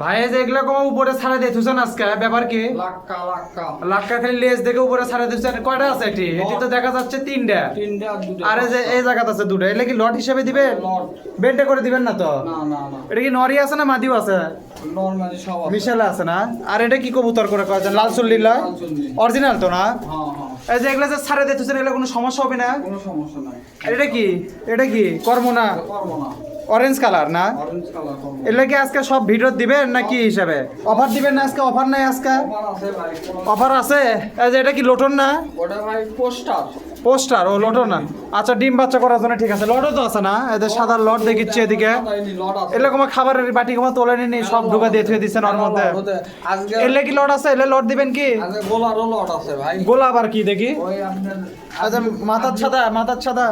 ভাই যে এগুলো কম উপরে ছাড়া দিয়ে থুছেন আজকে ব্যাপার কি? লাক্কা লাক্কা। লাক্কা খালি লেজ দেখে উপরে ছাড়া দিচ্ছেন কয়টা আছে এটি? এটি তো দেখা যাচ্ছে তিনটা। তিনটে আর দুটো। আর যে এই জায়গাতে আছে দুটো। এগুলো কি লট হিসেবে দিবেন? লট। বেন্টে করে দিবেন না তো? না না না। এটা কি নরি আছে না মাদিও আছে? নর্মালি সব আছে। মিশালে আছে না? আর এটা কি কবুতর করে কয়েছেন লাল লাল। অরিজিনাল তো না? হ্যাঁ হ্যাঁ। এই যে এগুলো যে ছাড়ে দিয়ে থুছেন এগুলো কোনো সমস্যা হবে না? কোনো সমস্যা নাই। এটা কি? এটা কি? কর্ম না করব না অরেঞ্জ কালার না? এটা কি আজকে সব ভিডিও দিবেন না কি হিসাবে? অফার দিবেন না আজকে? অফার নাই আজকে? অফার আছে এটা কি লোটন না? ওটা ভাই পোস্টার পোস্টার ও লটন না। আচ্ছা ডিম বাচ্চা করার জন্য ঠিক আছে। লটও তো আছে না? এদের সাদা লট দেখিচ্ছে এদিকে। এরকম খাবারের বাটি কমা তোলে নি সব ঢুকা দিয়ে থুয়ে দিচ্ছেন ওর মধ্যে। আজকে এলে কি লট আছে? এলে লট দিবেন কি? গোলারও লট আছে ভাই। গোলাপ আর কি দেখি? ওই আপনার আচ্ছা মাথার ছাদা মাথার ছাদা।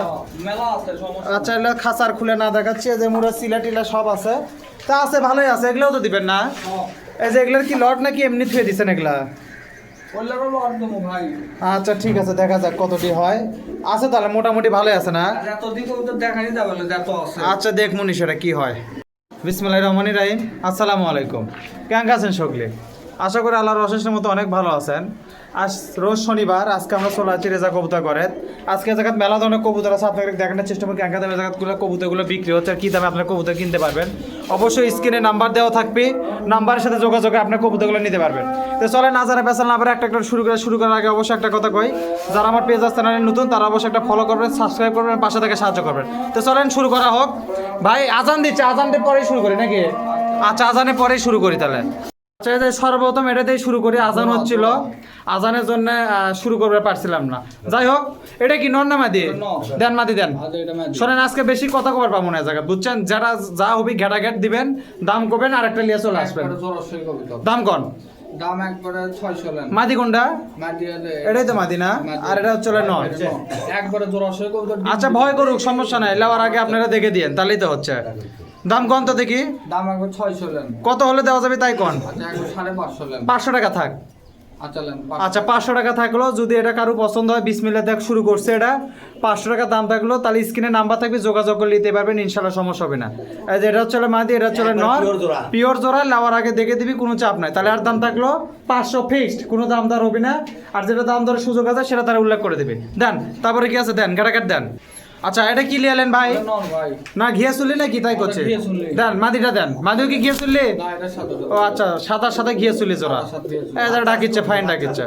মেলা আছে সমস্যা আচ্ছা এগুলো খাঁচার খুলে না দেখাচ্ছি। যে মুড়া সিলা টিলা সব আছে। তা আছে ভালোই আছে। এগুলোও তো দিবেন না? এই যে এগুলোর কি লট নাকি এমনি থুয়ে দিচ্ছেন এগুলা? আচ্ছা ঠিক আছে, দেখা যাক কতটি হয়। আছে তাহলে, মোটামুটি ভালো আছে না? আচ্ছা দেখ মনীষরা কি হয়। বিসমুল্লাহ রহমান রাহিম। আসসালামু আলাইকুম। কেমন আছেন সকলে? আশা করি আল্লাহর অশেষের মতো অনেক ভালো আছেন। আজ রোজ শনিবার, আজকে আমরা চলে আসছি রেজা কবুতর করে আজকে জায়গাত মেলা ধরনের কবুতর আছে আপনাকে দেখানোর চেষ্টা করি দামে জায়গাগুলো কবুতরগুলো বিক্রি হচ্ছে আর কী দামে আপনার কবুতর কিনতে পারবেন। অবশ্যই স্ক্রিনে নাম্বার দেওয়া থাকবে, নাম্বারের সাথে যোগাযোগে আপনার কবুতরগুলো নিতে পারবেন। তো চলে না যারা বেসাল না পারে একটা একটা শুরু করে শুরু করার আগে অবশ্যই একটা কথা কই, যারা আমার পেজ আছে চ্যানেলে নতুন, তারা অবশ্যই একটা ফলো করবেন সাবস্ক্রাইব করবেন পাশে থেকে সাহায্য করবেন। তো চলেন, শুরু করা হোক। ভাই, আজান দিচ্ছে আজানটা পরেই শুরু করি নাকি? আচ্ছা আজানের পরেই শুরু করি তাহলে। সর্বপ্রথম এটাতেই শুরু করি আজান হচ্ছিল। আজানের জন্য শুরু করতে পারছিলাম না। যাই হোক এটা কি নন না মাদি? দেন মাদি দেন। শোনেন আজকে বেশি কথা কবার পাবো না জায়গা বুঝছেন? যারা যা হবি ঘেটা ঘেট দিবেন দাম করবেন আর একটা লিয়ে চলে আসবেন। দাম কন? দাম একবারে ছয়শো লেন। মাদি কোনটা? এটাই তো মাদি না? আর এটা হচ্ছে নন একবারে আচ্ছা ভয় করুক সমস্যা নাই। লেওয়ার আগে আপনারা দেখে দিয়েন তাহলেই তো হচ্ছে। দাম কন তো দেখি? দাম একবার ছয়শো লেন। কত হলে দেওয়া যাবে তাই কন? আচ্ছা সাড়ে পাঁচশো লেন। পাঁচশো টাকা থাক। আচ্ছা লেন আচ্ছা পাঁচশো টাকা থাকল। যদি এটা কারও পছন্দ হয় বিসমিল্লা দেখ শুরু করছে এটা। পাঁচশো টাকা দাম থাকল তাহলে স্ক্রিনে নাম্বার থাকবে যোগাযোগ করে নিতে পারবেন ইনশাল্লাহ সমস্যা হবে না। এই যে এটা হচ্ছে মাদি এটা হচ্ছে নর। পিওর জোড়া। লাওয়ার আগে দেখে দিবি কোনো চাপ নাই। তাহলে আর দাম থাকল পাঁচশো ফিক্সড কোনো দাম দর হবে না। আর যেটা দাম দরের সুযোগ আছে সেটা তারা উল্লেখ করে দেবে। দেন তারপরে কি আছে? দেন ঘাটাঘাট দেন। আচ্ছা এটা কি লিয়ালেন ভাই? ভাই। না ঘিয়া চুললি নাকি? তাই করছে। দেন মাদিটা দেন। মাদিও কি ঘিয়া চুললি? না ও আচ্ছা সাদার সাথে ঘিয়ে চুললি জোড়া। এটা ডাকিচ্ছে ফাইন ডাকিচ্ছে।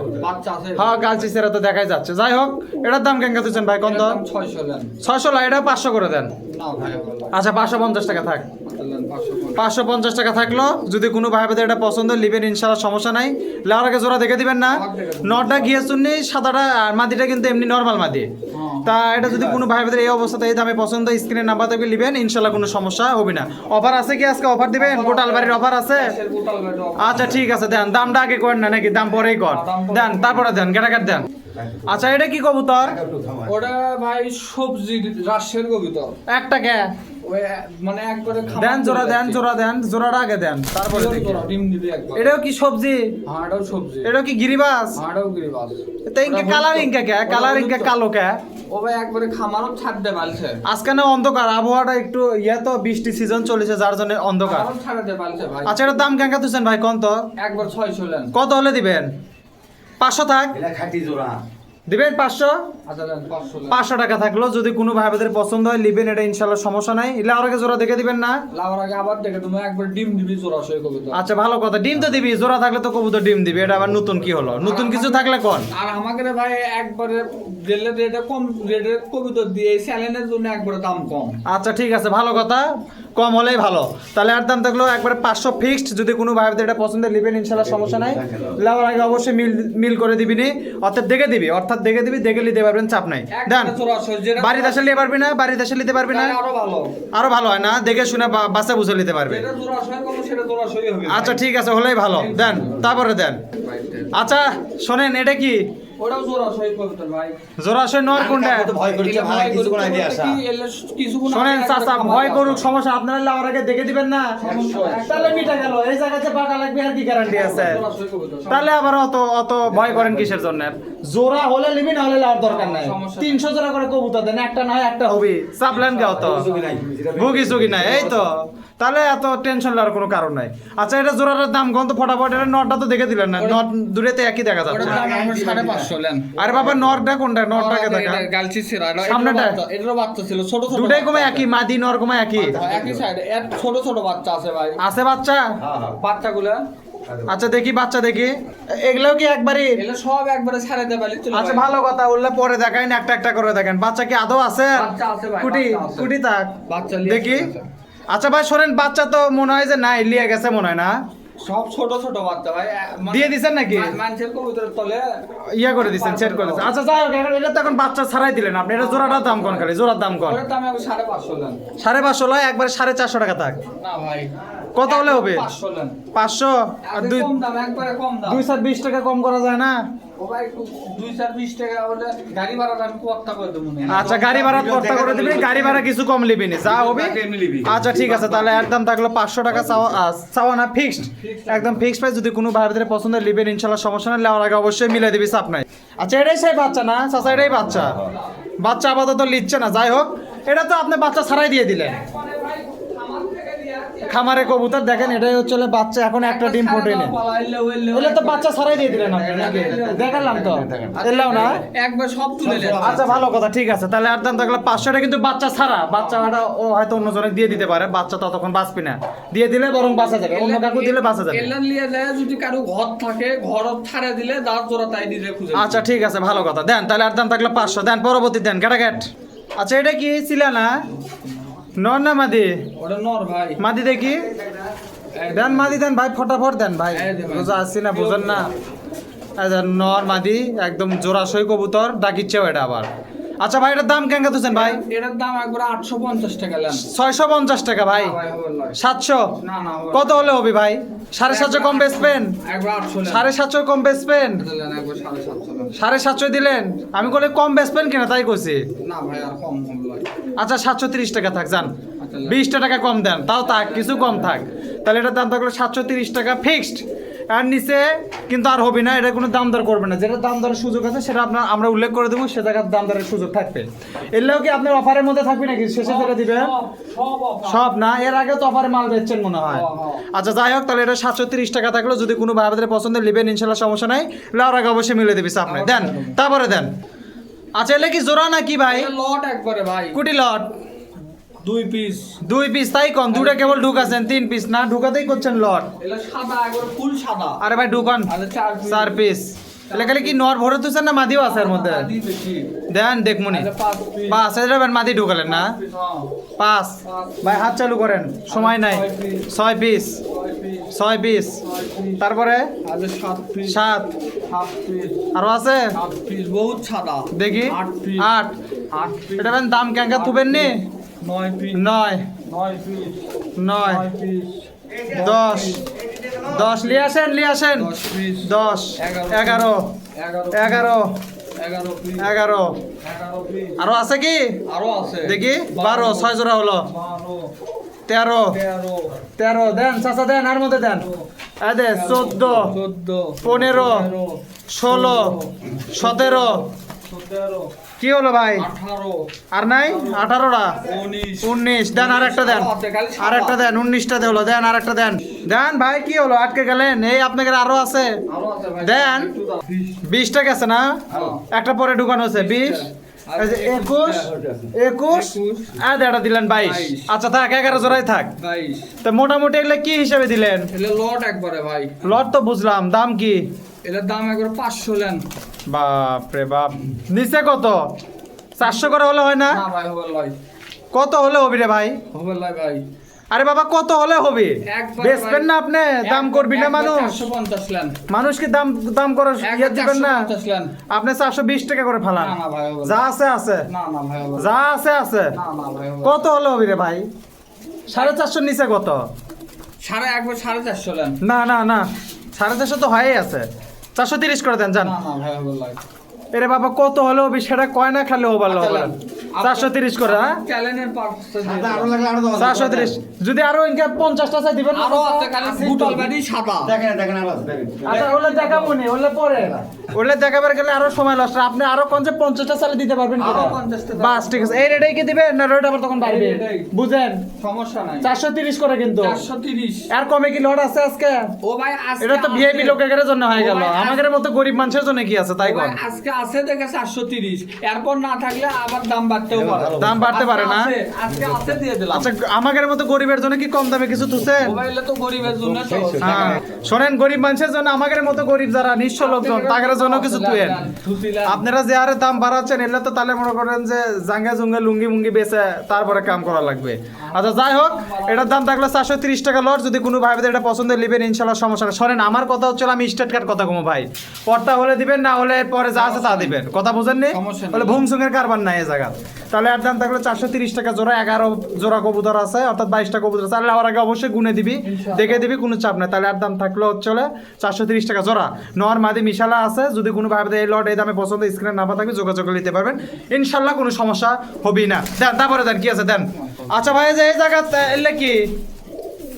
হ্যাঁ গালছি সেরা তো দেখাই যাচ্ছে। যাই হোক এটার দাম কেন দিচ্ছেন ভাই কত ছয়শো লা এটা পাঁচশো করে দেন। আচ্ছা পাঁচশো পঞ্চাশ টাকা থাক। পাঁচশো পঞ্চাশ টাকা থাকল। যদি কোনো ভাই বোধ এটা পছন্দ লিবেন ইনশাল্লাহ সমস্যা নাই। লেওয়ার আগে জোড়া দেখে দিবেন না। নটা গিয়ে শুননি সাদাটা আর মাদিটা কিন্তু এমনি নর্মাল মাদি হ্যাঁ। তা এটা যদি কোনো ভাই বোধের এই অবস্থাতে এই দামে পছন্দ স্ক্রিনের নাম্বার থেকে লিবেন ইনশাল্লাহ কোনো সমস্যা হবে না। অফার আছে কি আজকে? অফার দিবেন? গোটাল বাড়ির অফার আছে। আচ্ছা ঠিক আছে দেন। দামটা আগে করেন না নাকি? দাম পরেই কর। দেন তারপরে দেন গেটাকাট দেন। আচ্ছা এটা কি কবুতর? ওটা ভাই সবজি রাজশাহীর কবিতা একটা কে? মানে একবারে দেন জোড়া দেন জোড়া দেন জোড়াটা আগে দেন তারপরে দেখি। ডিম দিবি একবার। এটাও কি সবজি? হ্যাঁ এটাও সবজি। এটাও কি গিরিবাস? হাঁটাও গিরিবাস। তো ইনকে কালার ইনকে কে? কালার ইনকে কালো কে? ও ভাই একবারে খামারও ছাড়তে পারছে আজকে না অন্ধকার আবহাওয়াটা একটু ইয়ে তো বৃষ্টি সিজন চলেছে যার জন্য অন্ধকার। ছাড়তে পারছে ভাই। আচ্ছা এটার দাম কেন তুলছেন ভাই? কত একবার ছয়শো লেন। কত হলে দিবেন? পাঁচশো থাক। খাঁটি জোড়া। দিবেন পাঁচশো? আচ্ছা পাঁচশো টাকা থাকল। যদি কোনো ভাই বোধের পছন্দ হয় লিবেন এটা ইনশাল্লাহ সমস্যা নাই। ইলে আরও জোড়া দেখে দিবেন না? লাভার আগে আবার দেখে তুমি একবার ডিম দিবি জোড়া সই কবিতা আচ্ছা ভালো কথা। ডিম তো দিবি জোড়া থাকলে তো কবুতর ডিম দিবি। এটা আবার নতুন কি হলো? নতুন কিছু থাকলে কোন? আর আমাকে ভাই একবারে দিলে রেটে কম রেটের কবিতা দিয়ে স্যালেনের জন্য একবারে দাম কম। আচ্ছা ঠিক আছে ভালো কথা। কম হলেই ভালো। তাহলে আর দাম থাকল একবারে পাঁচশো ফিক্সড যদি কোনো ভাই এটা পছন্দ লিবেন ইনশাল্লাহ সমস্যা নাই। লাভার আগে অবশ্যই মিল মিল করে দিবি নি অর্থাৎ দেখে দিবি অর্থাৎ দেখে দিবি দেখে নিতে পারবেন চাপ নাই। দেন বাড়ি দেশে বাড়িতে আসলে নিতে পারবি না বাড়িতে আসলে নিতে পারবি না। আরও ভালো। আরও ভালো হয় না দেখে শুনে বাসে বুঝে নিতে পারবে। আচ্ছা ঠিক আছে হলেই ভালো। দেন তারপরে দেন। আচ্ছা শোনেন এটা কি? ওটাও জোর আছে ভাই। জোরাশয় নর কোনটা ভয় করছে ভাই ভয় কিছুক্ষণ করতে আসা কি এলে কিছুক্ষণ চাচা ভয় করুক সমস্যা আপনারা লাউর আগে দেখে দিবেন না। তাহলে মিটা গেল এই জায়গাতে পাকা লাগবে আর কি গ্যারান্টি আছে? জোর আছে এই কবিতার। তাহলে আবার অত অত ভয় করেন কিসের জন্য? জোড়া হলে লিমিট হলে লাউর দরকার নাই। সমস্যা নেই। তিনশো জোড়া করে কবুতর দেন একটা নয় একটা হবে। চাপলেন গাও তো বুঝি ভুগি চুগি নাই এই তো। তাহলে এত টেনশন নেওয়ার কোনো কারণ নাই। আচ্ছা এটা জোড়াটার দাম কত? ফটাফট এটা নটটা তো দেখে দিলেন না। নট দূরেতে একই দেখা যাচ্ছে। দাম আমার সাড়ে পাঁচশো লেন আরে বাবা নটটা কোনটা? নটটাকে দেখা। গালছি ছিল সামনেটা? এটারও বাচ্চা ছিল ছোট ছোট দুটাই কমে একই মাদি নর কমে একই। একই সাইডে এর ছোট ছোট বাচ্চা আছে ভাই। আছে বাচ্চা। বাচ্চাগুলা? আচ্ছা দেখি বাচ্চা দেখি। এগুলোও কি একবারই এগুলো সব একবারে ছাড়ে দেবে আচ্ছা ভালো কথা বললে পরে দেখাই না একটা একটা করে দেখেন। বাচ্চা কি আদৌ আছে? বাচ্চা আছে ভাই, কুটি কুটি থাক। বাচ্চা দেখি। আচ্ছা ভাই শোনেন বাচ্চা তো মনে হয় যে নাই লিয়ে গেছে মনে হয় না? সব ছোট ছোট বাচ্চা ভাই মানে- দিয়ে দিছেন নাকি? মানুষের কবুতরের তলে ইয়া করে দিচ্ছেন সেট করে দিছেন। আচ্ছা যাই হোক এটা তো এখন বাচ্চা ছাড়াই দিলেন আপনি। এটা জোড়াটার দাম কোন খালি? জোড়ার দাম কোন? দাম এখন সাড়ে পাঁচশো দেন সাড়ে পাঁচশো লয় একবারে সাড়ে চারশো টাকা থাক। না ভাই কত হলে হবে? পাঁচশো আর দুই কম দাম একবারে কম দাম। দুই সাত বিশ টাকা কম করা যায় না? আচ্ছা গাড়ি ভাড়া কর্তা করে দিবি গাড়ি ভাড়া কিছু কম লিবি নি যা হবে। আচ্ছা ঠিক আছে তাহলে একদম থাকল পাঁচশো টাকা চাওয়া না ফিক্সড একদম ফিক্সড প্রাইস যদি কোনো পছন্দ লিবেন ইনশাল্লাহ সমস্যা না আগে অবশ্যই মিলে দিবি চাপ নাই। আচ্ছা এটাই সেই বাচ্চা না? চাচা এটাই বাচ্চা। বাচ্চা আপাতত লিচ্ছে না যাই হোক। এটা তো আপনি বাচ্চা ছাড়াই দিয়ে দিলেন। খামারে কবুতর দেখেন এটাই হচ্ছে বাচ্চা এখন একটা ডিম ফোটেনি এলে তো বাচ্চা ছাড়াই দিয়ে দিলেন আপনি দেখালাম তো। এলাও না? একবার সব তুলে আচ্ছা ভালো কথা ঠিক আছে। তাহলে আর দাম থাকলে পাঁচশোটা কিন্তু বাচ্চা ছাড়া। বাচ্চাটা ও হয়তো অন্যজনে দিয়ে দিতে পারে বাচ্চা ততক্ষণ বাঁচবি না। দিয়ে দিলে বরং বাঁচা যাবে অন্য কাকু দিলে বাঁচা যাবে। এলান লিয়ে যায় যদি কারও ঘর থাকে ঘর ছাড়া দিলে দাঁত জোড়া তাই দিলে খুঁজে আচ্ছা ঠিক আছে ভালো কথা। দেন তাহলে আর দাম থাকলে পাঁচশো। দেন পরবর্তী দেন ক্যাটাক্যাট আচ্ছা এটা কি ছিল না? নর না মাদি? ওটা নর ভাই। মাদি দেখি? দেন মাদি দেন ভাই ফটাফট দেন ভাই। বোঝা আসছি না বুঝেন না। যে নর মাদি একদম জোড়াশই কবুতর ডাকিচ্ছে এটা আবার। আচ্ছা ভাই এটার দাম কেন তুলছেন ভাই? এটার দাম একবার আটশো পঞ্চাশ টাকা ছয়শো পঞ্চাশ টাকা ভাই। সাতশো? না না কত হলে হবে ভাই? সাড়ে সাতশো কম বেচবেন সাড়ে সাতশো কম বেচবেন সাড়ে সাতশো দিলেন? আমি বলে কম বেচবেন কিনা তাই কইছি। না ভাই আর কম কম লয় আচ্ছা সাতশো তিরিশ টাকা থাক যান। আচ্ছা, বিশটা টাকা কম দেন তাও থাক কিছু কম থাক। তাহলে এটার দাম থাকল সাতশো তিরিশ টাকা ফিক্সড আর নিচে? কিন্তু আর হবে না এটা কোনো দাম দর করবে না। যেটা দাম দরের সুযোগ আছে সেটা আপনার আমরা উল্লেখ করে দেবো সে জায়গার দাম দরের সুযোগ থাকবে। এলেও কি আপনার অফারের মধ্যে থাকবে নাকি? শেষে যেটা দিবে? সব না? এর আগে তো অফারে মাল বেচছেন মনে হয়। হ্যাঁ, হ্যাঁ। আচ্ছা যাই হোক তাহলে এটা সাতশো তিরিশ টাকা থাকল। যদি কোনো ভাইদের পছন্দের নেবেন ইনশাল্লাহ সমস্যা নাই। লাউর আগে অবশ্যই মিলে দিবি আপনি দেন তারপরে দেন। আচ্ছা এলে কি জোড়া না কি ভাই লট একবারে ভাই। কুটি লট। দুই পিস দুই পিস তাই কম দুটা কেবল ঢুকাছেন তিন পিস না ঢুকাতেই করছেন লট। এটা সাদা একবার ফুল সাদা। আরে ভাই ঢুকান। চার পিস এলে খালি কি নর ভরে তুলছেন না মাদিও আছে এর মধ্যে? দেন দেখমুনি। পাঁচ পিস পাঁচ হাজার মাদি ঢুকালেন না? হ্যাঁ। পাঁচ। ভাই হাত চালু করেন। সময় নাই। ছয় পিস ছয় পিস তারপরে? সাত পিস সাত। সাত পিস আরও আছে? বহুত সাদা। দেখি। আট আট। আট এটা দাম কেঙ্কা তুবেন নি নয় নয়। দশ। দশ। লিয়ে আসেন দশ এগারো এগারো। এগারো আরও আছে কি? আরও আছে। দেখি। বারো। ছয় জোড়া হলো। তেরো। তেরো। দেন চাচা দেন আর মধ্যে দেন। এই দে চোদ্দ। চোদ্দ। পনেরো। ষোলো। সতেরো। কি হলো ভাই? আর নাই? আঠারোটা? উনিশ। দেন আর একটা দেন আর একটা দেন উনিশটা হলো। দেন আর একটা দেন। দেন ভাই কি হলো? আটকে গেলেন? এই আপনাকে আরও আছে। দেন। বিশটা গেছে না? হ্যাঁ। একটা পরে ঢুকানো হচ্ছে বিশ। একুশ। একুশ। একুশ। আর দিলেন বাইশ। আচ্ছা থাক এগারো জোড়াই থাক। তো মোটামুটি এগুলো কি হিসেবে দিলেন? এলে লট একবারে ভাই। লট তো বুঝলাম। দাম কি? এটার দাম একবার পাঁচশো লেন। বাপ রে বাপ। নিচে কত? চারশো করে হলে হয় না? না ভাই হবে লয় কত হলে হবি রে ভাই? হবে লয় ভাই। আরে বাবা কত হলে হবে? বেচবেন না আপনি? দাম করবি না মানুষ। লেন। মানুষকে দাম দাম করে ইয়ে দিবেন না? আপনি চারশো বিশ টাকা করে ফেলান। না না ভাই যা আছে আছে। না না ভাই যা আছে আছে। কত হলে হবি রে ভাই? সাড়ে চারশোর নিচে কত? সাড়ে একবার সাড়ে চারশো লেন। না না না। সাড়ে চারশো তো হয়েই আছে। চারশো তিরিশ করে দেন যান। এরে বাবা কত হলে হবে সেটা কয় না খালি ওভার লোভার চারশো তিরিশ করে হ্যাঁ? চারশো তিরিশ। যদি আরও ইনকে পঞ্চাশটা চাই দিবেন আচ্ছা ওলে দেখাবো নি ওলে পরে ওলে দেখাবার গেলে আরও সময় লস আপনি আরও কোন যে পঞ্চাশটা চালে দিতে পারবেন আরও কিনা? 50 টা বাস ঠিক আছে। এই রেটাই কি দিবেন না রেট আবার তখন বাড়বে? বুঝেন? সমস্যা নাই। চারশো তিরিশ করে কিন্তু। আর কমে কি লট আছে আজকে? ও ভাই এটা তো ভিআইপি লোকের জন্য হয়ে গেল। ও আমাদের মতো গরিব মানুষের জন্য কি আছে তাই ও আজকে আছে দেখে চারশো তিরিশ। এরপর না থাকলে আবার দাম বাড়তেও পারে। দাম বাড়তে পারে না? আজকে আছে, দিয়ে দিলাম। আচ্ছা আমাদের মতো গরিবের জন্য কি কম দামে কিছু তুছেন মোবাইলে তো গরিবের জন্য হ্যাঁ। শোনেন গরিব মানুষের জন্য আমাদের মতো গরিব যারা নিঃস্ব লোকজন তাদের জন্য কিছু তুয়েন আপনারা যে আরে দাম বাড়াচ্ছেন এলে তো তাহলে মনে করেন যে জাঙ্গা জুঙ্গা লুঙ্গি মুঙ্গি বেচে তারপরে কাম করা লাগবে। আচ্ছা যাই হোক এটার দাম থাকল চারশো তিরিশ টাকা লট যদি কোনো ভাই এটা পছন্দের নেবেন ইনশাল্লাহ সমস্যা নেই। শোনেন আমার কথা হচ্ছে আমি স্টেট কার্ড কথা কমো ভাই। পর্দা হলে দিবেন না হলে পরে যা আছে তা দিবেন। কথা বুঝেননি? সমস্যা নেই। বলে ভুংসুঙের কারবার নাই এই জায়গা তাহলে এর দাম থাকল চারশো তিরিশ টাকা জোড়া এগারো জোড়া কবুতর আছে অর্থাৎ বাইশটা কবুতর আছে। তাহলে আমার আগে অবশ্যই গুনে দিবি দেখে দিবি কোনো চাপ নাই। তাহলে এর দাম থাকল হচ্ছে চারশো তিরিশ টাকা জোড়া। নর মাদি মিশালা আছে যদি কোনো ভাবে এই লট এই দামে পছন্দ স্ক্রিনে না থাকবে যোগাযোগ নিতে পারবেন। ইনশাল্লাহ কোনো সমস্যা হবেই না। দেন তারপরে দেন কি আছে? দেন। আচ্ছা ভাই যে এই জায়গা এলে কি?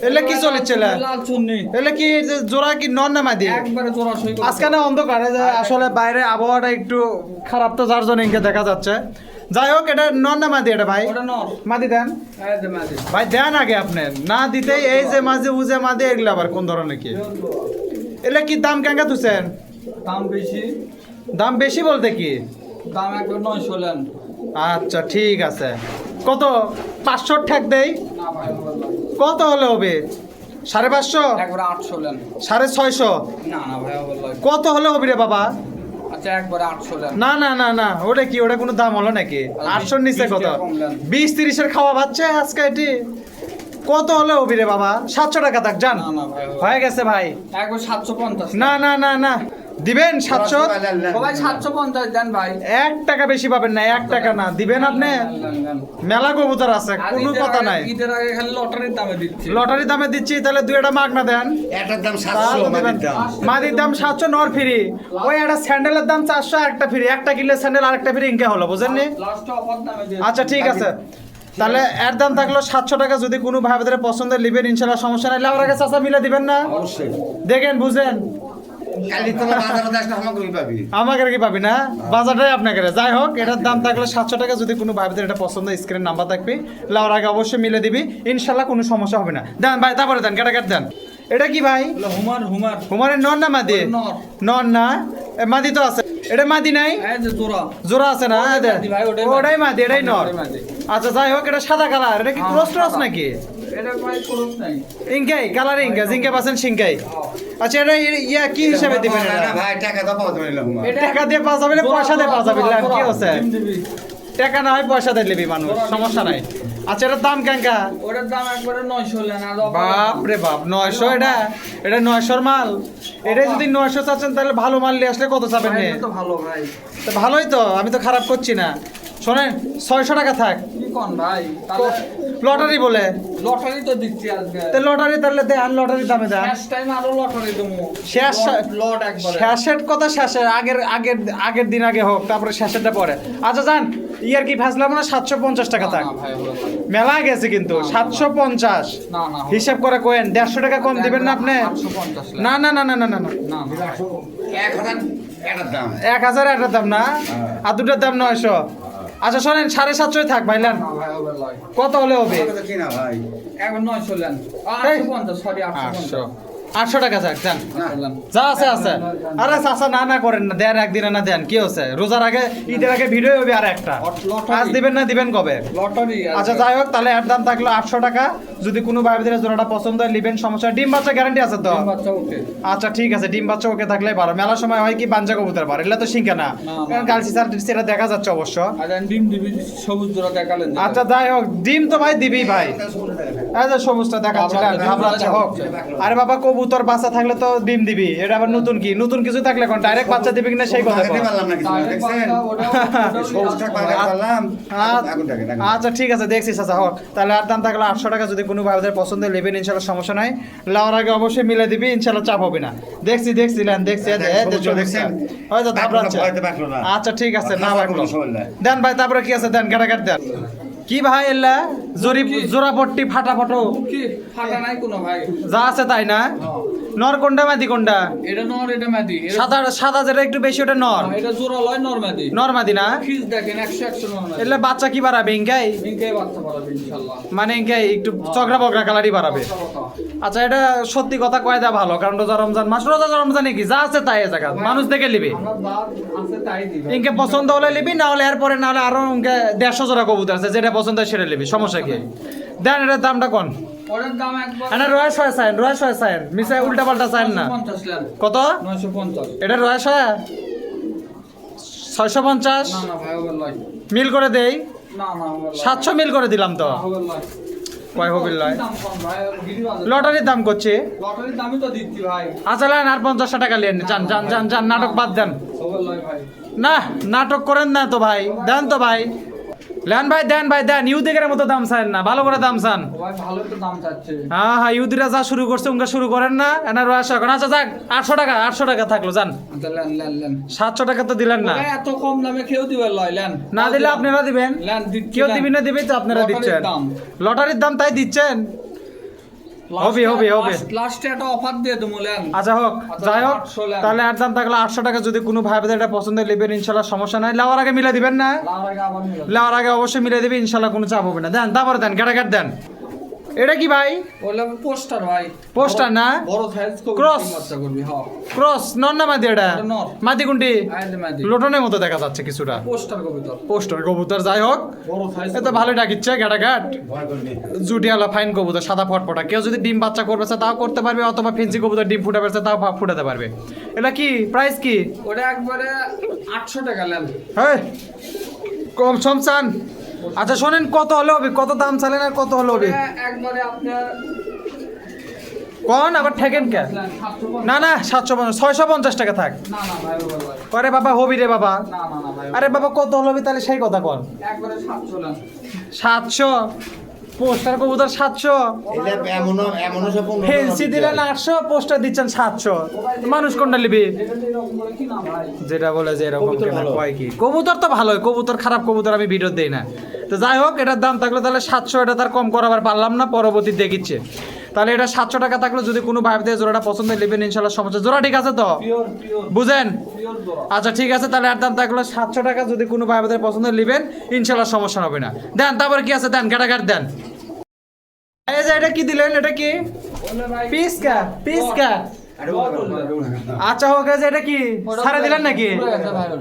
এলে কি চলেছে লাল চুন্নি। এলে কি জোড়া কি নর না মাদি? একবারে জোড়া সই আজকে না অন্ধকার আসলে বাইরে আবহাওয়াটা একটু খারাপ তো যার জন্য ইনকে দেখা যাচ্ছে। যাই হোক এটা নন না মাদি এটা ভাই? মাদি দেন। ভাই দেন আগে আপনি। না দিতেই এই যে মাঝে উজে মাদি এগুলো আবার কোন ধরনের কি? এলে কি দাম কেঙ্গা তুছেন? দাম বেশি। দাম বেশি বলতে কি? দাম একবার নয়শো আচ্ছা ঠিক আছে। কত? পাঁচশো ঠেক দেই? না ভাই। কত হলে হবে? সাড়ে পাঁচশো? একবার আটশো লেন। সাড়ে ছয়শো? না না ভাই কত হলে হবে রে বাবা? আচ্ছা একবার আটশো লেন। না না না না ওটা কি ওটা কোনো দাম হলো নাকি? আটশোর নিচে কত। বিশ তিরিশের খাওয়া বাচ্চা আজকে এটি। কত হলে হবি রে বাবা? সাতশো টাকা থাক যান না না ভাই হয়ে গেছে ভাই। একবার সাতশো পঞ্চাশ। না না না না। দিবেন সাতশো? সবাই সাতশো পঞ্চাশ দেন ভাই। এক টাকা বেশি পাবেন না এক টাকা না। দিবেন আপনি। মেলা কবুতর আছে কোনো কথা নাই। ঈদের আগে খালি লটারির দামে দিচ্ছি। লটারি দামে দিচ্ছি তাহলে দুই একটা মাগ না দেন। একটার দাম সাতশো দিবেন। মাটির দাম। মাদির দাম সাতশো নর ফ্রি। ওই একটা স্যান্ডেলের দাম চারশো একটা ফ্রি। একটা কিনলে স্যান্ডেল আরেকটা ফ্রি ইনকে হলো বুঝেননি? আচ্ছা ঠিক আছে। তাহলে এর দাম থাকল সাতশো টাকা। যদি কোনো ভাইদের পছন্দের লিবেন ইনশাল্লাহ সমস্যা নাই। লাউর চাষা মিলে দিবেন না? দেখেন বুঝেন। আমাকে কি পাবি? না? বাজারটাই আপনাকে যাই হোক এটার দাম থাকলে সাতশো টাকা যদি কোনো ভাইদের এটা পছন্দ স্ক্রিন নাম্বার থাকবে। লাউর আগে অবশ্যই মিলে দিবি। ইনশাল্লাহ কোনো সমস্যা হবে না। দেন ভাই তারপরে দেন কেটে কেটে দেন। এটা কি ভাই? হলো হুমার হুমার। হুমারের নন না মাদি? নর। নন না? মাদি তো আছে। এটা মাদি নাই? জোড়া। আছে না? ওটাই মাদি এটাই নর। আচ্ছা যাই হোক এটা সাদা কালার। এটা কি হ্যাঁ, ক্রস ট্রস নাকি? ইনকাই কালার ইনকা জিঙ্কে পাচ্ছেন সিংকাই। আচ্ছা এটা ইয়া কি হিসাবে দিবেন না, ভাই টাকা তো পাওয়া যাবে না টাকা দিয়ে পাওয়া যাবে না পয়সা দিয়ে পাওয়া যাবে না কি হচ্ছে? টাকা না হয় পয়সা দিয়ে নিবি মানুষ সমস্যা নাই। আচ্ছা এটার দাম কেঙ্কা? ওটার দাম একবারে নয়শো লেন বাপ রে বাপ নয়শো এটা? এটা নয়শোর মাল? এটা যদি নয়শো চাচ্ছেন তাহলে ভালো মাল নিয়ে আসলে কত চাবেন ভালো ভাই। ভালোই তো আমি তো খারাপ করছি না। শোনেন ছয়শো টাকা থাক। কোন ভাই? লটারি বলে। লটারি তো দিচ্ছি আজকে। তে লটারি তাহলে দেন লটারি দামে দেন শেষ টাইম আরও লটারি দমু শেষ লট একবার। শেষের কথা শেষের আগের আগের আগের দিন আগে হোক তারপরে শেষেরটা পরে। আচ্ছা জান ইয়ার কি ফেসলাম না? সাতশো পঞ্চাশ টাকা থাক। মেলা গেছে কিন্তু সাতশো পঞ্চাশ। হিসাব করে কোয়েন দেড়শো টাকা কম দিবেন না আপনি? না না না না না না না এক হাজার একটার দাম। না? হ্যাঁ। আর দুটার দাম নয়শো। আচ্ছা শোনেন সাড়ে সাতশোই থাক ভাই লয় কত হলে হবে? কিনা ভাই? এখন নয়শো লেন। আটশো পঞ্চাশ সরি আটশো আটশো টাকা থাক যান। যা আছে আছে। আরে চাচা না না করেন না দেন একদিন না দেন কি হচ্ছে? রোজার আগে ঈদের আগে ভিডিও হবে আর একটা। আজ দিবেন না দিবেন কবে? লটারি আচ্ছা যাই হোক তাহলে এর দাম থাকল আটশো টাকা। যদি কোনো ভাইদের জোড়াটা পছন্দ হয় নিবেন সমস্যা ডিম বাচ্চা গ্যারান্টি আছে তো? আচ্ছা ঠিক আছে ডিম বাচ্চা ওকে থাকলে ভালো। মেলার সময় হয় কি বাঞ্জা কবুতর বার এগুলো তো শিখে না। গালসি স্যার সেটা দেখা যাচ্ছে অবশ্য। ডিম দিবি সবুজ জোড়া দেখালেন আচ্ছা যাই হোক ডিম তো ভাই দিবি ভাই। যে সবুজটা ঘাবড়াচ্ছে হোক। আরে বাবা কবুতর বাচ্চা থাকলে তো ডিম দিবি এটা আবার নতুন কি? নতুন কিছু থাকলে কোন? ডাইরেক্ট বাচ্চা দিবি কিনা সেই কথা আচ্ছা আচ্ছা ঠিক আছে দেখছি চাচা হোক। তাহলে আর দাম থাকলে আটশো টাকা যদি কোনো ভাইদের পছন্দ নেবেন ইনশাল্লাহ সমস্যা নাই। লাওয়ার আগে অবশ্যই মিলে দিবি ইনশাল্লাহ চাপ হবে না। দেখছি দেখছি লেন দেখছি এই যে, এই যে, সবুজ দেখছেন? হয়তো বাঁকলো না, থাপড়াচ্ছে। ভয়তে বাঁকলো না। আচ্ছা ঠিক আছে না আচ্ছা। দেন ভাই তারপরে কি আছে? দেন কাটা কাট দেন। কি ভাই এল্লা জোরি? জোড়া পট্টি ফাটা ফটো। কি? ফাটা নাই কোনো ভাই। যা আছে তাই না? নর কোনটা মাদি কোনটা? এটা নর এটা মাদি। সাদা সাদা যেটা একটু বেশি ওটা নর। এটা জোড়া লয় নর মাদি। নর মাদি না? খিস দেখেন একশো একশো নর মাদি। এলে বাচ্চা কি বাড়াবে ইনকাই? ইনকে বাচ্চা পারাবে ইনশাল্লাহ। মানে ইনকাই একটু চকরা বকরা কালারই বাড়াবে। আচ্ছা এটা সত্যি কথা কয় দেওয়া ভালো কারণ রোজা রমজান মাস রোজা রমজানে কি যা আছে তাই জায়গা মানুষ দেখে লিবি আছে তাই দিবে। ইনকে পছন্দ হলে লিবি না হলে এরপরে না হলে আরও ইনকে দেড়শো জোড়া কবুতর আছে যেটা পছন্দ হয় সেটা লিবি সমস্যা কি? দেন এটার দামটা কোন? পরের দাম একবার এটা রয়েস হয় সাইন রয়েস হয় সাইন মিশাই উল্টা পাল্টা সাইন না। কত? এটা রয়েস হয়? ছয়শো পঞ্চাশ? না না ভাই ওভার মিল করে দেই। না না মিল করে দিলাম তো। কয় হবিল লয় লটারির দাম করছে। লটারির দামই তো দিচ্ছি ভাই। আচ্ছা লাইন আর পঞ্চাশটা টাকা নিয়ে যান যান যান যান নাটক বাদ দেন। না নাটক করেন না তো ভাই। দেন তো ভাই। লেন ভাই দেন ভাই দেন। ইউদিকের মতো দাম চান না ভালো করে দাম চান। ভালো তো দাম চাচ্ছে। হ্যাঁ হ্যাঁ ইউদিরা যা শুরু করছে উনকা শুরু করেন না। এনার রয়েছে এখন আচ্ছা যাক আটশো টাকা আটশো টাকা থাকল যান। আচ্ছা সাতশো টাকা তো দিলেন না। এত কম দামে কেউ দিবে না দিলে আপনারা দিবেন। কেউ। দিবি না দিবেন তো আপনারা দিচ্ছেন। লটারির দাম তাই দিচ্ছেন। হবে, হবে, হবে। লাস্টে একটা অফার দিয়ে দেবো আচ্ছা হোক আচ্ছা, যাই হোক তাহলে আর দাম থাকলে আটশো টাকা যদি কোনো ভাই বোধ এটা পছন্দ নেবেন ইনশাল্লাহ সমস্যা নাই। লাওয়ার আগে মিলে দিবেন না? লেওয়ার আগে অবশ্যই মিলে দিবে ইনশাল্লাহ কোনো চাপ হবে না। দেন তারপরে দেন কেটে দেন। এটা কি ভাই? ওগুলো পোস্টার ভাই। পোস্টার না? বড় সাইজ Cross। বাচ্চা করবি হ্যাঁ ক্রস নর না মাদি এটা? এটা মাদি কোনটি? আইলে মাদি। লোটনের মতো দেখা যাচ্ছে কিছুটা। পোস্টার কবি তোর পোস্টার কবুতর যাই হোক। বড় সাইজ এ তো ভালো ডাকিচ্ছে করবি। জুটিয়ালা ফাইন কবুতর সাদা ফটফটা। কেউ যদি ডিম বাচ্চা করবে তাও করতে পারবে অথবা ফেন্সি কবুতর ডিম ফুটাবে তাও ফা- ফুটাতে পারবে। এটা কি? প্রাইস কি? ওটা একবারে আটশো টাকা লেন। হ্যাঁ কম সম চান। আচ্ছা শোনেন কত হলে হবে? কত দাম চালেন আর কত হলে হবে? কন একবারে আপনার কোন আবার ঠেকেন কে? না না সাতশো পঞ্চাশ ছয়শো পঞ্চাশ টাকা থাক। আরে বাবা হবি রে বাবা। আরে বাবা কত হলো হবে তাহলে সেই কথা কন। সাতশো? পোস্টার কবুতর সাতশো। ফেন্সি দিলেন আটশো পোস্টার দিচ্ছেন সাতশো। মানুষ কোনটা নিবি? যেটা বলে যে এরকম। কয় কি? কবুতর তো ভালোই কবুতর খারাপ কবুতর আমি ভিডিও দিই না। তো যাই হোক এটার দাম থাকলে তাহলে সাতশো এটা তার কম করাবার পারলাম না পরবর্তী দেখিচ্ছে। তাহলে এটা সাতশো টাকা থাকল যদি কোনো ভাই দিয়ে জোড়াটা পছন্দ নেবেন ইনশাল্লাহ সমস্যা। জোড়া ঠিক আছে তো? বুঝেন? আচ্ছা ঠিক আছে তাহলে আর দাম থাকল সাতশো টাকা যদি কোনো ভাই বোনের পছন্দ নেবেন ইনশাল্লাহ সমস্যা হবে না। দেন তারপরে কি আছে? দেন ঘাটা দেন। এই যে এটা কি দিলেন? এটা কি? পিসকা পিসকা আচ্ছা হোক আছে যে এটা কি? সারা দিলেন নাকি।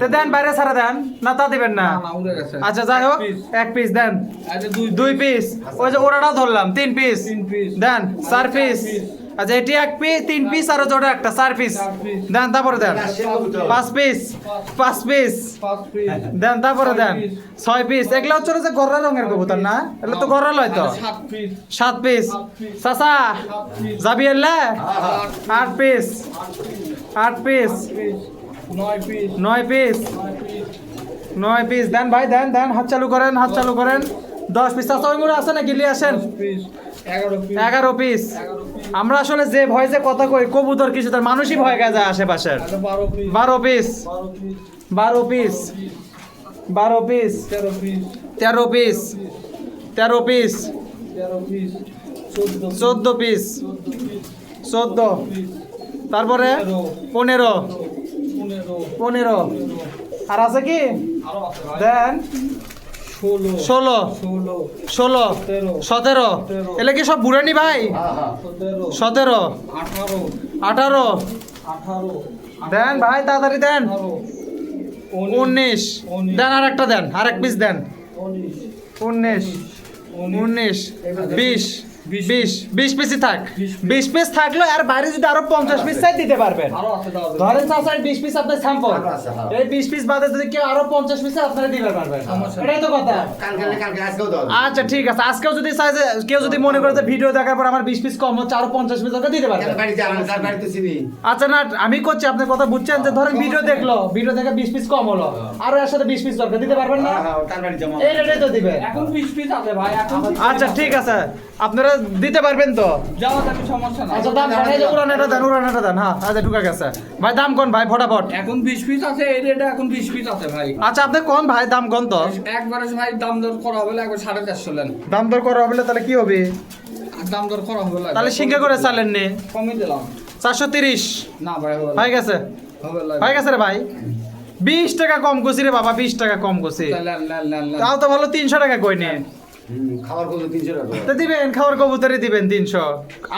তো দেন বাইরে সারা দেন। না তা দিবেন না। না না উড়ে গেছে। আচ্ছা যাই হোক এক পিস দেন। আচ্ছা দুই দুই পিস ওই যে ওরাটাও ধরলাম তিন পিস দেন চার পিস পিস। আচ্ছা এটি এক পিস তিন পিস আর ওটা একটা চার পিস দেন তারপরে দেন। পাঁচ পিস পাঁচ পিস দেন তারপরে দেন। ছয় পিস এগুলো হচ্ছে যে গররা রঙের কবুতর না? এগুলো তো গররা লয় তো। সাত পিস সাত পিস চাচা যাবি এলে? আট পিস আট পিস নয় পিস নয় পিস দেন ভাই দেন দেন। হাত চালু করেন হাত চালু করেন। দশ পিস চাচা ওই মুড়ে আছে না গিলি আসেন। এগারো পিস আমরা আসলে যে ভয় যে কথা কই কবুতর কিছু তার মানুষই ভয় গা যায় আশেপাশের। আচ্ছা বারো পিস বারো পিস বারো পিস তেরো পিস তেরো পিস চোদ্দ পিস চোদ্দ তারপরে পনেরো। পনেরো। আর আছে কি? দেন। ষোলো ষোলো ষোলো ষোলো তেরো সতেরো। এলে কি সব বুড়ানি ভাই? সতেরো সতেরো। আঠারো দেন ভাই তাড়াতাড়ি দেন। উনিশ। দেন আর একটা দেন আর এক পিস দেন। উনিশ উনিশ বিশ বিশ। বিশ পিসই থাক। বিশ পিস। থাকল আর বাইরে যদি আরও পঞ্চাশ পিস চাই দিতে পারবেন। ধরেন বিশ পিস আপনার স্যাম্পল হ্যাঁ। এই বিশ পিস বাদে যদি কেউ আরও পঞ্চাশ পিস আপনারা দিতে পারবেন। এটাই তো কথা। আচ্ছা ঠিক আছে। আজকেও যদি চাই যে কেউ যদি মনে করে যে ভিডিও দেখার পর আমার বিশ পিস কম হচ্ছে আরও পঞ্চাশ পিস দিতে পারবেন। আচ্ছা না আমি করছি আপনার কথা বুঝছেন যে ধরেন ভিডিও দেখল ভিডিও দেখে বিশ পিস কম হলো। আরও এর সাথে বিশ পিস দরকার দিতে পারবেন না? হ্যাঁ, হ্যাঁ, এই রেটে তো দিবেন এখন বিশ পিস আছে ভাই আচ্ছা ঠিক আছে। আপনারা দিতে পারবেন তো। সমস্যা আচ্ছা দাম দেন হ্যাঁ আচ্ছা ঢুকে গেছে। ভাই দাম কোন ভাই ফটাফট। এখন বিশ পিস আছে এই রেটে এখন বিশ পিস আছে ভাই। আচ্ছা আপনি কোন ভাই দাম কোন তো? একবারে ভাই দাম দর করা হবে একবার সাড়ে চারশো লেন। দাম দর করা হবে তাহলে কি হবে? দাম দর করা হবে তাহলে সিঙ্গে করে চালেন নি। কমে দিলাম। চারশো তিরিশ। না ভাই হয়ে গেছে? হয়ে গেছে রে ভাই? বিশ টাকা কম করছি রে বাবা বিশ টাকা কম করছি। তাও তো ভালো তিনশো টাকা কই নে? হুম, খাবার তিনশো টাকা তো দিবেন খাওয়ার কবুতরই দিবেন তিনশো।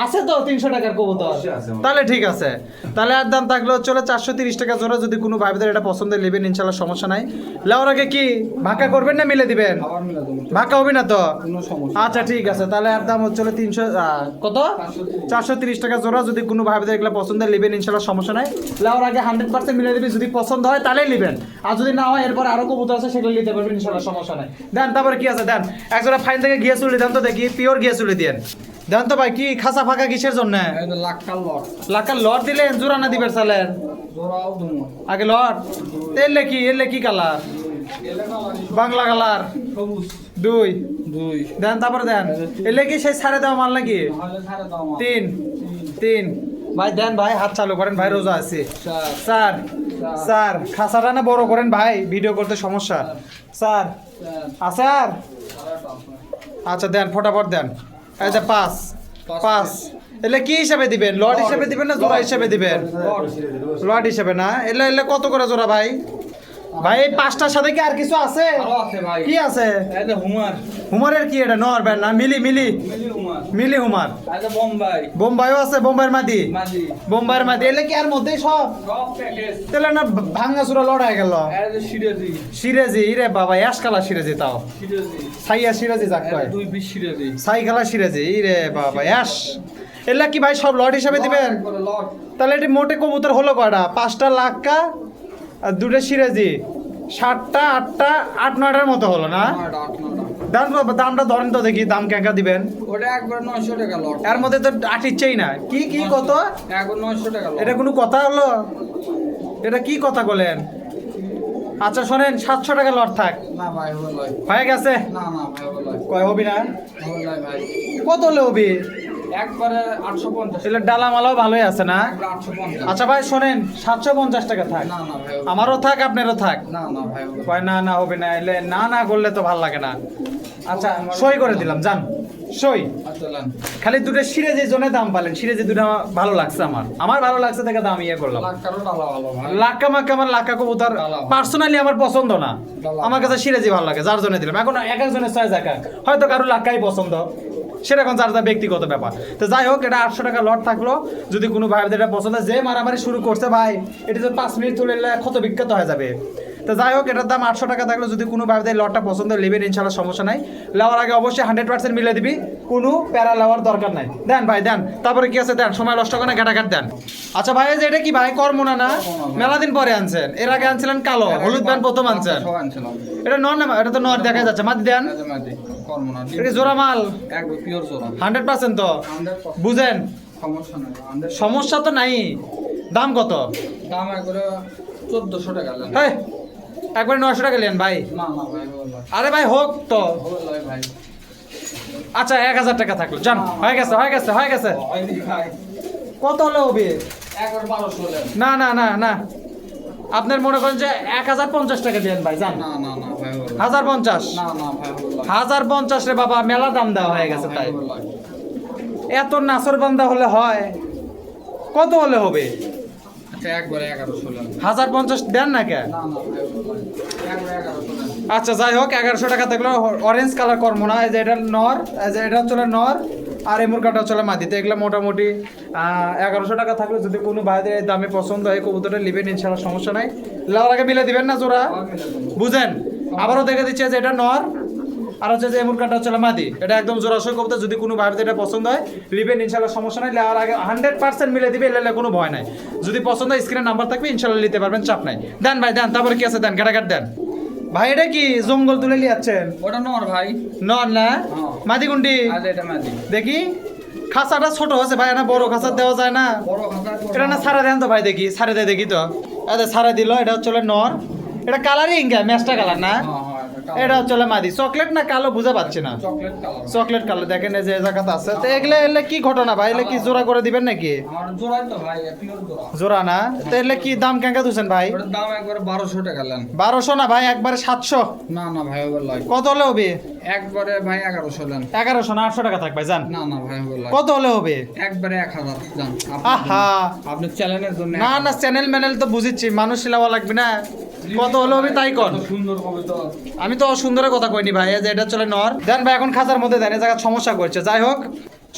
আছে তো তিনশো টাকার কবুতর? অবশ্যই আছে আমার। তাহলে ঠিক আছে। তাহলে আর দাম থাকল চলো চারশো তিরিশ টাকা জোড়া যদি কোনো ভাইদের এটা পছন্দের নেবেন ইনশাল্লাহ সমস্যা নাই। লেওয়ার আগে কি ভাকা করবেন না মিলে দিবেন? আবার মিলে দেবো। ভাকা হবে না তো? আচ্ছা ঠিক আছে। তাহলে আর দাম হচ্ছে তিনশো কত? চারশো তিরিশ। টাকা জোড়া যদি কোনো ভাইদের এগুলো পছন্দের নেবেন ইনশাল্লাহ সমস্যা নাই। লেওয়ার আগে হান্ড্রেড পার্সেন্ট মিলে দিবি যদি পছন্দ হয় তাহলেই নেবেন। আর যদি না হয় এরপর আরও কবুতর আছে সেগুলো নিতে পারবেন ইনশাল্লাহ সমস্যা নাই। দেন তারপরে কি আছে? দেন এক জোড়া ফাইন থেকে গিয়ে চুলি দেন তো দেখি পিওর গিয়ে চুলি দেন। দেন তো ভাই কি খাসা ফাঁকা কিসের জন্য? লট। লাকার লট দিলেন জোড়া না দিবেন জোড়াও দুমো। আগে লট? এলে কি এলে কি কালার? বাংলা কালার? দুই। দুই। দেন তারপরে দেন। এলে কি সেই ছাড়ে দেওয়া মাল নাকি। তিন। তিন। ভাই দেন ভাই হাত চালু করেন ভাই রোজা আছে। স্যার স্যার খাসাটা না বড় করেন ভাই ভিডিও করতে সমস্যা। স্যার আসার? আছে। আচ্ছা দেন ফটাফট দেন। এই যে পাঁচ পাঁচ। এলে কি হিসাবে দিবেন? লড হিসাবে দিবেন না জোড়া হিসাবে দিবেন? লট হিসাবে না? এলে এলে কত করে জোড়া ভাই? ভাই এই পাঁচটার সাথে কি আর কিছু আছে? কি আছে? হুমারের কি এটা? নর ব্যান না মিলি মিলি। মিলি হুমার। বোম্বাই। বোম্বাইও আছে বোম্বাইয়ের মাদি। বোম্বাইয়ের মাদি। এলে কি আর মধ্যেই সব? তাহলে না ভাঙ্গা চূড়া লড়াই গেল। সিরাজি। ইরে বাবা অ্যাশ কালা সিরেজি তাও। সাইয়া সিরেজি যাক কয়। সাই খেলা সিরেজি। ইরে বাবা অ্যাশ এলা কি ভাই সব লট হিসাবে দিবেন? তাহলে এটি মোটে কবুতর হলো কয়টা? পাঁচটা লাক্কা আর দুটো সিরাজি। সাতটা আটটা আট নয়টার মতো হলো না। দাম দামটা ধরেন তো দেখি দাম কেঙ্কা দিবেন? ওটা একবার নয়শো টাকা লট। এর মধ্যে তো আট ইচ্ছেই না। কি কি কত? একবার নয়শো টাকা এটা কোনো কথা হলো? এটা কি কথা বলেন? আচ্ছা শোনেন সাতশো টাকা লট থাক। হয়ে গেছে? কয় হবি না? কত হলে হবি? একবারে ডালা মালাও ভালোই আছে না? আচ্ছা ভাই শোনেন টাকা থাক। না না ভাই আমারও থাক আপনারও থাক। না না ভাই কয় না না হবে না এলে না না করলে তো ভালো লাগে না। আচ্ছা সই করে দিলাম জান সই। আচ্ছা খালি দুটো সিরেজের জন্য দাম পালেন সিরেজে দুটো ভালো লাগছে আমার। আমার ভালো লাগছে দেখে দাম ইয়ে করলাম। লাক্কা মাক্কা আমার লাক্কা কবুতর। পার্সোনালি আমার পছন্দ না। আমার কাছে সিরাজি ভালো লাগে যার জন্য দিলাম। এখন এক একজনের এক এক হয়তো কারও লাক্কাই পছন্দ। সেটা এখন যার যার ব্যক্তিগত ব্যাপার। তো যাই হোক এটা আটশো টাকা লট থাকল। যদি কোনো ভাইদের এটা পছন্দ যে মারামারি শুরু করছে ভাই এটা তো পাঁচ মিনিট তুলে ক্ষত বিখ্যাত হয়ে যাবে। তো যাই হোক এটার দাম আটশো টাকা থাকল। যদি কোনো ভাই ভাইদের লটটা পছন্দ নেবেন ইনশাল্লাহ সমস্যা নাই। নেওয়ার আগে অবশ্যই হান্ড্রেড পার্সেন্ট মিলে দিবি। কোনো প্যারা নেওয়ার দরকার নাই। দেন ভাই দেন। তারপরে কি আছে? দেন সময় নষ্ট করে ঘাটাঘাট দেন। আচ্ছা ভাই যে এটা কি ভাই? কর্মনা না? মেলা দিন পরে আনছেন। এর আগে আনছিলেন কালো হলুদ প্যান্ট প্রথম আনছেন। এটা নর না এটা তো নর দেখা যাচ্ছে মাদি দেন। মাঝে না এটা জোড়া মাল? একবার পিওর জোড়া। হান্ড্রেড পার্সেন্ট তো? বুঝেন? সমস্যা নাই সমস্যা তো নাই। দাম কত? দাম একবারে চোদ্দশো টাকা লান। হেই, একবার নয়শো টাকা নেন ভাই। না না ভাই আরে ভাই হোক তো। ভাই। আচ্ছা এক হাজার টাকা থাকল। জান হয়ে গেছে হয়ে গেছে হয়ে গেছে। কত হলে হবে না না না না। আপনার মনে করেন যে এক হাজার পঞ্চাশ টাকা দেন ভাই জান। না না না। হাজার পঞ্চাশ। হবে। হাজার পঞ্চাশ রে বাবা মেলা দাম দেওয়া হয়ে গেছে তাই। এত নাসর বান্দা হলে হয় কত হলে হবে? আচ্ছা এগারোশো লেন হাজার পঞ্চাশ দেন না কে? হবে আচ্ছা যাই হোক এগারোশো টাকা থাকল অরেঞ্জ কালার কর্ম না এই যে এটা নর এই যে এটা হচ্ছে নর আর এই মুরগাটা হচ্ছে মাদিতে এগুলো মোটামুটি এগারোশো টাকা থাকলে যদি কোনো ভাইদের দামে পছন্দ হয় কবুতরটা নেবেন ইনশাল্লাহ সমস্যা নাই। লাউর আগে মিলে দিবেন না দেবো। বুঝেন? আবারও দেখে দিচ্ছে যে এটা নর আর হচ্ছে যে এমন কাটা হচ্ছে মাদি। এটা একদম জোড়াশয় কবুতর যদি কোনো ভাইদের এটা পছন্দ হয় লিবেন ইনশাল্লাহ সমস্যা নাই লেওয়ার আগে হান্ড্রেড পার্সেন্ট মিলে দিবে এলে কোনো ভয় নাই। যদি পছন্দ হয় স্ক্রিনে নাম্বার থাকবে ইনশাল্লাহ নিতে পারবেন চাপ নাই। দেন ভাই দেন তারপরে কি আছে দেন কাটাকাট দেন। ভাই এটা কি জঙ্গল তুলে লিয়াচ্ছেন ওটা নর ভাই। নর না? হ্যাঁ। এটা মাঝি দেখি। খাঁচাটা ছোট হচ্ছে ভাই না বড় খাঁচা দেওয়া যায় না? এটা না সারা দেন তো ভাই দেখি সারে দেয় দেখি তো। আচ্ছা সারা দিল এটা হচ্ছে নর। এটা কালারিং ম্যাচটা কালার না? হ্যাঁ হ্যাঁ। এটা কালো। হচ্ছে মাদি। চকলেট না কালো বুঝে পাচ্ছি না। Chocolate colour. দেখেন যে জায়গাতে আছে। তো এগুলো এলে কি ঘটনা ভাই? এলে কি জোড়া করে দিবেন নাকি? জোড়া। না? তো এলে কি দাম কেঙ্কা দিচ্ছেন ভাই? দাম একবারে বারোশো টাকা নেন বারোশো না ভাই? একবারে সাতশো? না না ভাই কত হলে হবে? একবারে ভাই এগারোশো নেন এগারোশো না আটশো টাকা থাকবে জান না না ভাই কত হলে হবে? একবারে এক হাজার আহা! আপনি চ্যানেলের জন্য না না চ্যানেল ম্যানেল তো বুঝিচ্ছি। মানুষ লাগবে না। কত হলে হবে তাই কর সুন্দর কবিতা আমি তো সুন্দরের কথা কইনি ভাই যে এটা চলে নর। দেন ভাই, এখন খাঁচার মধ্যে দেন, এই জায়গা সমস্যা করছে। যাই হোক,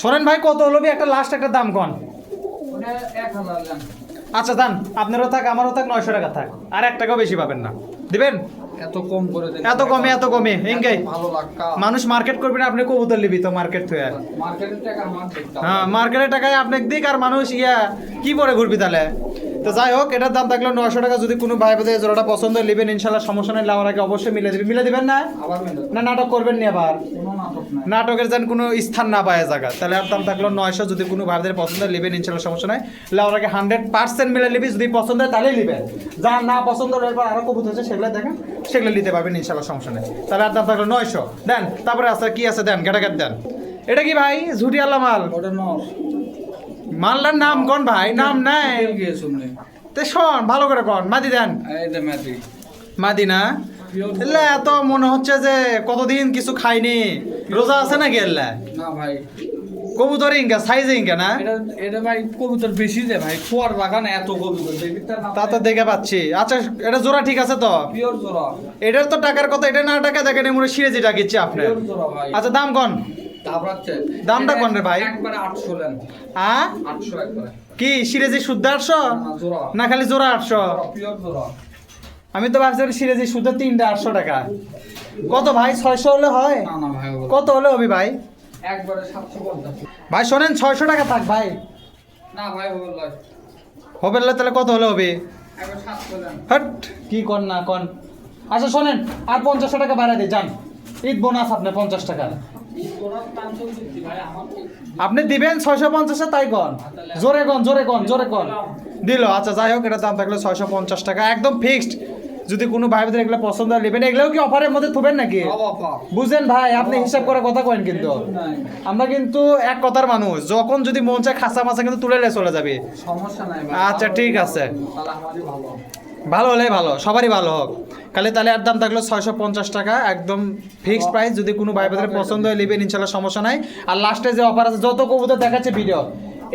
শোনেন ভাই কত হলো একটা লাস্ট একটা দাম কন? আচ্ছা দান, আপনারও থাক, আমারও থাক, নয়শো টাকা থাক। আর এক টাকাও বেশি পাবেন না। দিবেন? এত কম করে দেন। এত কমে এত কমে। এঙ্গাই ভালো লাগকা মানুষ মার্কেট করবেন আপনি কবুতর লিবি তো মার্কেট থেকে মার্কেটের টাকা আমার হ্যাঁ মার্কেটের টাকায় আপনাকে দিক আর মানুষ ইয়া কি পরে ঘুরবি তাহলে? তো যাই হোক এটার দাম থাকল নশো টাকা যদি কোনো ভাই বোধ জোড়াটা পছন্দ নেবেন ইনশাল্লাহ সমস্যা নেই। লাউর আগে অবশ্যই মিলে দিবেন। মিলে দিবেন না? না নাটক করবেন নি আবার? নাটকের যেন কোনো স্থান না পায় জায়গা। তাহলে আর দাম থাকল নয়শো যদি কোনো ভাইদের পছন্দ নেবেন ইনশাল্লাহ সমস্যা নাই। লাউরাকে হান্ড্রেড পার্সেন্ট মিলে নিবি যদি পছন্দ হয় তাহলেই নেবেন। যার না পছন্দ হলে এরপর আরও কবুত আছে সেগুলো দেখেন। সেগুলো নিতে পারবেন ইনশাল্লাহ সমস্যা নেই। তাহলে আর দাম থাকল নয়শো। দেন তারপরে আছে কি আছে? দেন গেটা দেন। এটা কি ভাই? ঝুটি আল্লাহ মাল? মাল্লার নাম কোন ভাই? নাম নাই। তে শোন ভালো করে কন। মাদি দেন। মাদি। না? এত মনে হচ্ছে যে কতদিন কিছু খাইনি। রোজা আছে নাকি না ভাই। কবুতর ইনকা সাইজ ইনকা না? এটা এটা ভাই কবুতর বেশি যে ভাই খোয়ার বাগানে এত কবুতর তা তো দেখে পাচ্ছি। আচ্ছা এটা জোড়া ঠিক আছে তো? পিওর জোড়া। এটার তো টাকার কথা এটা না টাকা দেখেন এমনি সিরেজি ডাকিচ্ছে আপনি পিওর জোড়া ভাই। আচ্ছা দাম কন? দামটা কোন রে ভাই? একবারে 800 লেন। আ 800 একবারে। কি সিরেজি শুদ্ধ আটশো? না খালি জোড়া আটশো? আমি তো ভাবছিলাম সিরেজি শুদ্ধ তিনটা আটশো টাকা। কত ভাই ছয়শো হলে হয়। কত হলে হবে ভাই? একবারে 750 ভাই শোনেন ছয়শো টাকা থাক ভাই। না ভাই লয়। হবে না তাহলে কত হলে হবে? একবার 700 লেন হট কি কন না কন। আচ্ছা শোনেন আর পঞ্চাশশো টাকা বাড়াই দিই যান। ঈদ বোনাস আপনি পঞ্চাশ টাকা। জোড়া 500 দিচ্ছি ভাই আমার আপনি দিবেন ছয়শো পঞ্চাশে তাই কন। জোরে কন জোরে কন জোরে কন। দিল আচ্ছা যাই হোক এটা দাম থাকল ছয়শো পঞ্চাশ টাকা একদম ফিক্সড যদি কোনো ভাই বোধের এগুলো পছন্দ হয় নেবেন। এগুলোও কি অফারের মধ্যে থুবেন নাকি? বুঝলেন ভাই আপনি হিসাব করে কথা কয়েন কিন্তু। আমরা কিন্তু এক কথার মানুষ। যখন যদি মন চায় খাসা মাছা কিন্তু তুলে নিয়ে চলে যাবে। সমস্যা নাই আচ্ছা, ঠিক আছে। ভালো। হলে ভালো সবারই ভালো হোক। খালি তাহলে আর দাম থাকল ছয়শো পঞ্চাশ টাকা একদম ফিক্সড প্রাইস যদি কোনো ভাই পছন্দ হয় নেবেন ইনশাল্লাহ সমস্যা নাই। আর লাস্টে যে অফার আছে যত কবুতর দেখাচ্ছে ভিডিও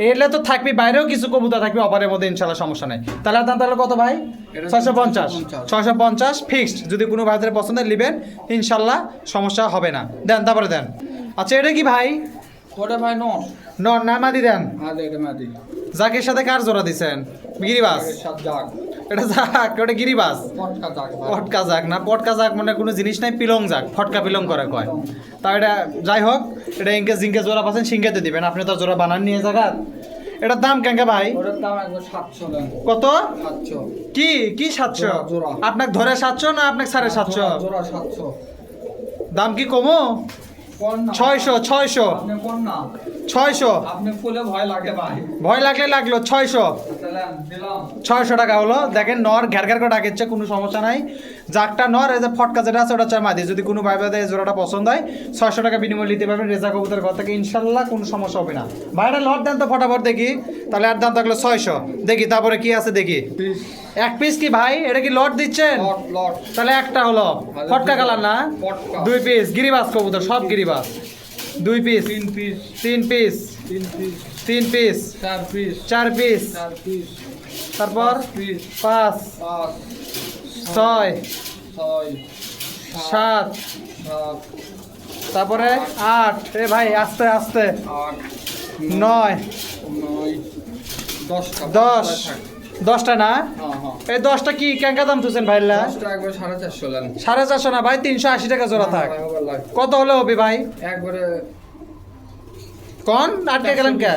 এলে তো থাকবে বাইরেও কিছু কবুতর থাকবে অপারের মধ্যে ইনশাল্লাহ সমস্যা নেই। তাহলে আপনার তাহলে কত ভাই? ছয়শো পঞ্চাশ। 650 ছয়শো পঞ্চাশ ফিক্সড যদি কোনো ভাইদের পছন্দ নেবেন ইনশাল্লাহ সমস্যা হবে না। দেন তারপরে দেন। আচ্ছা এটা কি ভাই? ওটা ভাই নন? না মাদি দেন। যাকের জাকের সাথে কার জোড়া দিছেন? গিরিবাস। এটা যাক ওটা গিরিবাস। পটকা যাক না পটকা যাক মানে কোনো জিনিস নাই পিলং যাক ফটকা পিলং করে কয়। তা এটা যাই হোক এটা ইনকে জিঙ্কে জোড়া পাচ্ছেন সিঙ্গেতে দিবেন আপনি তো জোড়া বানান নিয়ে জায়গার এটার দাম কেঙ্কা ভাই? কত? কি কি সাতশো। আপনাকে ধরে সাতশো না আপনাকে সাড়ে সাতশো। দাম কি কমো? ছয়শো ছয়শো। ছয়শো। ভয় লাগে লাগলে লাগল ছয়শো। ছয়শো টাকা হলো। দেখেন নর ঘ্যার ঘ্যার করে কোনো সমস্যা নাই। নর এই যে ফটকা যেটা আছে ওটা মাদি যদি কোনো ভাই ভাই জোড়াটা পছন্দ হয় ছয়শো টাকা বিনিময় নিতে পারবেন। রেজা কবুতর ঘর থেকে ইনশাল্লাহ কোনো সমস্যা হবে না। ভাইটা লট দেন তো ফটাফট দেখি। তাহলে আর দাম থাকল ছয়শো। দেখি তারপরে কি আছে দেখি। এক পিস কি ভাই? এটা কি লট দিচ্ছেন? তাহলে একটা হলো। ফটকা কালার না? দুই পিস গিরিবাস কবুতর সব গিরিবাস। দুই পিস তিন পিস তিন পিস তিন পিস চার পিস চার পিস তারপর পাঁচ ছয় সাত। তারপরে আট। এ ভাই আস্তে আস্তে। নয় দশটা। দশ। দশটা না? হ্যাঁ হ্যাঁ। এই দশটা কি কেঙ্কা দাম তুলছেন ভাইলা সাড়ে চারশো না ভাই তিনশো আশি টাকা জোড়া থাক। আবার লাগে। কত হলে হবে ভাই? একবারে কন? আটকে গেলেন কে?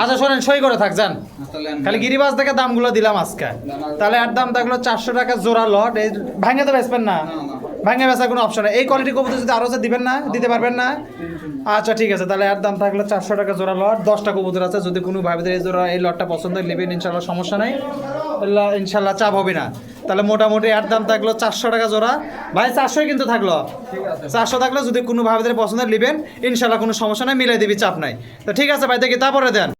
আচ্ছা শোনেন সই করে থাক যান। তাহলে খালি গিরিবাস থেকে দামগুলো দিলাম আজকে। তাহলে আর দাম থাকল চারশো টাকা জোড়া লট। এই ভাঙে তো বেচবেন না? না না ভাঙে বেচার কোনো অপশন এই কোয়ালিটি কবুতর যদি আরও দিবেন না, দিতে পারবেন না আচ্ছা ঠিক আছে, তাহলে এর দাম থাকলে চারশো টাকা জোড়া লট, দশটা কবুতর আছে, যদি কোনো ভাইদের এই জোড়া, এই লটটা পছন্দ নেবেন ইনশাল্লাহ সমস্যা নেই। ইনশাল্লাহ চাপ হবে না। তাহলে মোটামুটি এর দাম থাকল চারশো টাকা জোড়া। ভাই, চারশোই কিন্তু থাকল। চারশো থাকলে যদি কোনো ভাইদের পছন্দ নেবেন ইনশাল্লাহ কোনো সমস্যা নেই, মিলাই দিবি, চাপ নাই। তো ঠিক আছে, ভাই, দেখি, তারপরে দেন।